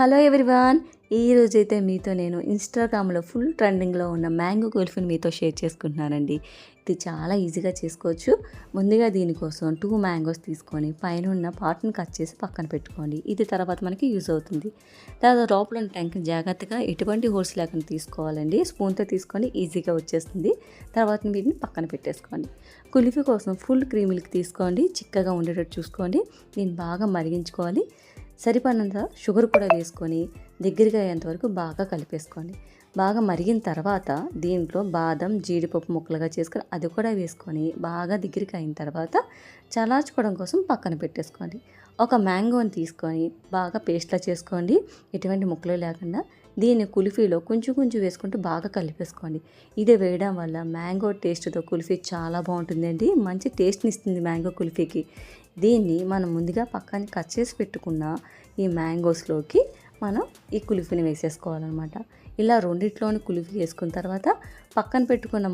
Hello everyone ఈ రోజైతే మీతో నేను ఇన్స్టాగ్రామ్లో ఫుల్ ట్రెండింగ్లో ఉన్న మ్యాంగో కుల్ఫీని మీతో షేర్ చేసుకుంటున్నానండి. ఇది చాలా ఈజీగా చేసుకోవచ్చు. ముందుగా దీనికోసం టూ మ్యాంగోస్ తీసుకొని పైన ఉన్న పార్ట్ని కట్ చేసి పక్కన పెట్టుకోండి. ఇది తర్వాత మనకి యూజ్ అవుతుంది. తర్వాత లోపల ఉన్న ట్యాంక్ జాగ్రత్తగా ఎటువంటి హోల్స్ లేకుండా తీసుకోవాలండి. స్పూన్తో తీసుకొని ఈజీగా వచ్చేస్తుంది. తర్వాత వీటిని పక్కన పెట్టేసుకోండి. కుల్ఫీ కోసం ఫుల్ క్రీమ్ తీసుకోండి. చిక్కగా ఉండేటట్టు చూసుకోండి. దీన్ని బాగా మరిగించుకోవాలి. సరిపడినంత షుగర్ కూడా వేసుకొని దగ్గరగా అయ్యేంతవరకు బాగా కలిపేసుకోండి. బాగా మరిగిన తర్వాత దీంట్లో బాదం జీడిపప్పు ముక్కలుగా చేసుకొని అది కూడా వేసుకొని బాగా దగ్గరికి అయిన తర్వాత చలార్చుకోవడం కోసం పక్కన పెట్టేసుకోండి. ఒక మ్యాంగోని తీసుకొని బాగా పేస్ట్లా చేసుకోండి. ఎటువంటి ముక్కలు లేకుండా దీన్ని కుల్ఫీలో కొంచెం కొంచెం వేసుకుంటూ బాగా కలిపేసుకోండి. ఇది వేయడం వల్ల మ్యాంగో టేస్ట్తో కుల్ఫీ చాలా బాగుంటుందండి. మంచి టేస్ట్ని ఇస్తుంది మ్యాంగో కుల్ఫీకి. దీన్ని మనం ముందుగా పక్కన కట్ చేసి పెట్టుకున్న ఈ మ్యాంగోస్లోకి మనం ఈ కుల్ఫీని వేసేసుకోవాలన్నమాట. ఇలా రెండిట్లోని కుల్ఫీ వేసుకున్న తర్వాత పక్కన పెట్టుకున్న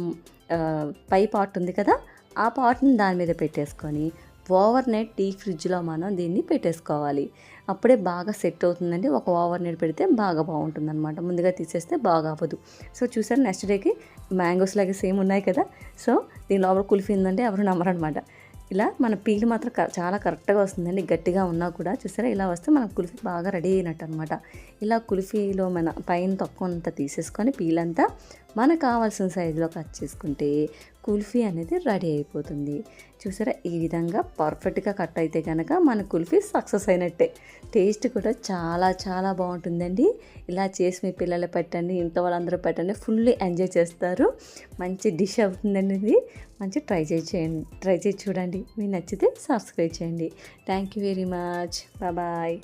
పై పార్ట్ ఉంది కదా ఆ పార్ట్ని దాని మీద పెట్టేసుకొని ఓవర్ నైట్ టీ ఫ్రిడ్జ్లో మనం దీన్ని పెట్టేసుకోవాలి. అప్పుడే బాగా సెట్ అవుతుందండి. ఒక ఓవర్ నైట్ పెడితే బాగా బాగుంటుంది అనమాట ముందుగా తీసేస్తే బాగా అవ్వదు. సో చూసారు నెక్స్ట్ డేకి మ్యాంగోస్ లాగే సేమ్ ఉన్నాయి కదా. సో దీని లోపల కుల్ఫీ ఉందంటే ఎవరు నమ్మరనమాట ఇలా మన పీల్ మాత్రం చాలా కరెక్ట్గా వస్తుందండి. గట్టిగా ఉన్నా కూడా చూసారా ఇలా వస్తే మన కుల్ఫీ బాగా రెడీ అయినట్టు అనమాట ఇలా కుల్ఫీలో మన పైన తక్కువ అంతా తీసేసుకొని పీల్ అంతా మనకు కావాల్సిన సైజులో కట్ చేసుకుంటే కుల్ఫీ అనేది రెడీ అయిపోతుంది. చూసారా? ఈ విధంగా పర్ఫెక్ట్గా కట్ అయితే కనుక మన కుల్ఫీ సక్సెస్ అయినట్టే. టేస్ట్ కూడా చాలా చాలా బాగుంటుందండి. ఇలా చేసి మీ పిల్లలు పెట్టండి ఇంట్లో వాళ్ళందరూ పెట్టండి ఫుల్లీ ఎంజాయ్ చేస్తారు. మంచి డిష్ అవుతుందండి ఇది. మంచి ట్రై చేయండి ట్రై చేసి చూడండి. మీకు నచ్చితే సబ్స్క్రైబ్ చేయండి. Thank you very much. Bye.